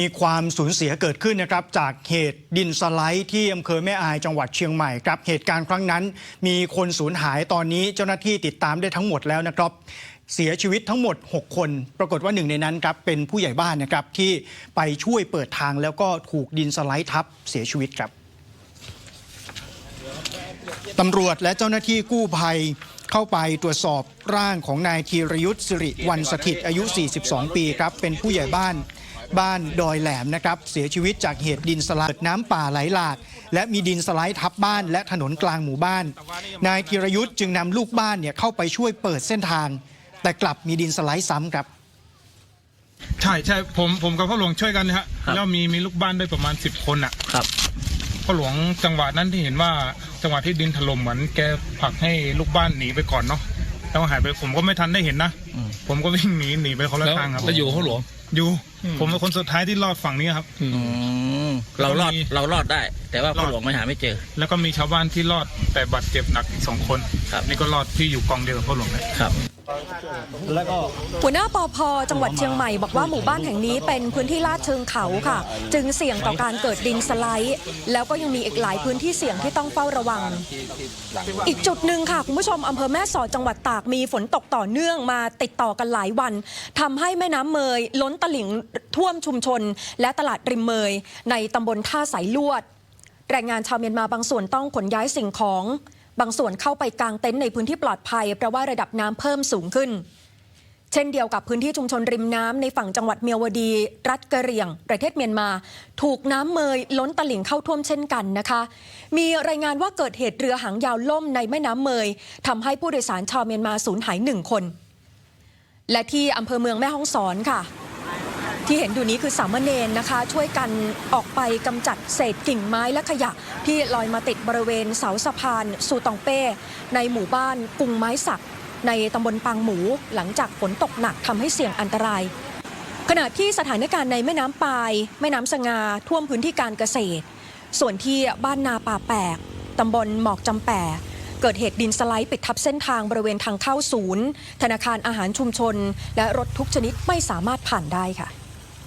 มีความสูญเสียเกิดขึ้นนะครับจากเหตุดินสไลด์ที่อำเภอแม่อายจังหวัดเชียงใหม่ครับเหตุการณ์ครั้งนั้น มีคนสูญหายตอนนี้เจ้าหน้าที่ติดตามได้ทั้งหมดแล้วนะครับเสียชีวิตทั้งหมด 6 คน ปรากฏว่าหนึ่งในนั้นครับเป็นผู้ใหญ่บ้านนะครับที่ไปช่วยเปิดทางแล้วก็ถูกดินสไลด์ทับเสียชีวิตครับตำรวจและเจ้าหน้าที่กู้ภัยเข้าไปตรวจสอบร่างของนายธีรยุทธ์สิริวันสถิตอายุ 42 ปีครับเป็นผู้ใหญ่บ้าน บ้านดอยแหลมนะครับเสียชีวิตจากเหตุดินสไลด์น้ำป่าไหลหลาก และมีดินสไลด์ทับบ้านและถนนกลางหมู่บ้าน นายธีรยุทธ์จึงนำลูกบ้านเนี่ยเข้าไปช่วยเปิดเส้นทาง แต่กลับมีดินสไลด์ซ้ำครับใช่ใช่ผมผมกับพ่อหลวงช่วยกันนะฮะครับแล้วมีมีลูกบ้านด้วยประมาณสิบคนอะครับพ่อหลวงจังหวะนั้นที่เห็นว่าจังหวะที่ดินถล่มเหมือนแกผลักให้ลูกบ้านหนีไปก่อนเนาะแล้วหายไปผมก็ไม่ทันได้เห็นนะอืมผมก็วิ่งหนีหนีไปคนละแล้วทางครับแล้วอยู่ข้างหลวง อยู่ อืม ผมเป็นคนสุดท้ายที่รอดฝั่งนี้ครับ อืมเรารอดมีเรารอดได้ แต่ว่าพ่อรอดหลวงไม่หาไม่เจอ แล้วก็มีชาวบ้านที่รอดแต่บาดเจ็บหนักอีกสองคนครับ นี่ก็รอดที่อยู่กองเดียวกับพ่อหลวงเลย ครับ หัวหน้าปอพจังหวัดเชียงใหม่บอกว่าหมู่บ้านแห่งนี้เป็นพื้นที่ลาดเชิงเขาค่ะ จึงเสี่ยงต่อการเกิดดินสไลด์แล้วก็ยังมีอีกหลายพื้นที่เสี่ยงที่ต้องเฝ้าระวัง อีกจุดหนึ่งค่ะ คุณผู้ชมอำเภอแม่สอดจังหวัดตากมีฝนตกต่อเนื่องมาติดต่อกันหลายวันทำให้แม่น้ำเมย ล้นตลิ่งท่วมชุมชน และตลาดริมเมย ในตำบลท่าสายลวด แรงงานชาวเมียนมาบางส่วนต้องขนย้ายสิ่งของ บางส่วนเข้าไปกางเต็นท์ในพื้นที่ปลอดภัยเพราะว่าระดับน้ำเพิ่มสูงขึ้น เช่นเดียวกับพื้นที่ชุมชนริมน้ำในฝั่งจังหวัดเมียวดี รัฐกะเหรี่ยง ประเทศเมียนมา ถูกน้ำเมยล้นตลิ่งเข้าท่วมเช่นกันนะคะ มีรายงานว่าเกิดเหตุเรือหางยาวล่มในแม่น้ำเมยทำให้ผู้โดยสารชาวเมียนมาสูญหายหนึ่งคน และที่อำเภอเมืองแม่ฮ่องสอนค่ะ ที่เห็นอยู่นี้คือสามเณรนะคะ ช่วยกันออกไปกำจัดเศษกิ่งไม้และขยะ ที่ลอยมาติดบริเวณเสาสะพานสูตองเป้ ในหมู่บ้านกุงไม้สัก ในตำบลปางหมู หลังจากฝนตกหนักทำให้เสี่ยงอันตรายขณะที่สถานการณ์ในแม่น้ำปาย แม่น้ำสงาท่วมพื้นที่การเกษตร ส่วนที่บ้านนาป่าแปกตำบลหมอกจำแปะเกิดเหตุดินสไลด์ปิดทับเส้นทางบริเวณทางเข้าศูนย์ ธนาคารอาหารชุมชน และรถทุกชนิดไม่สามารถผ่านได้ค่ะ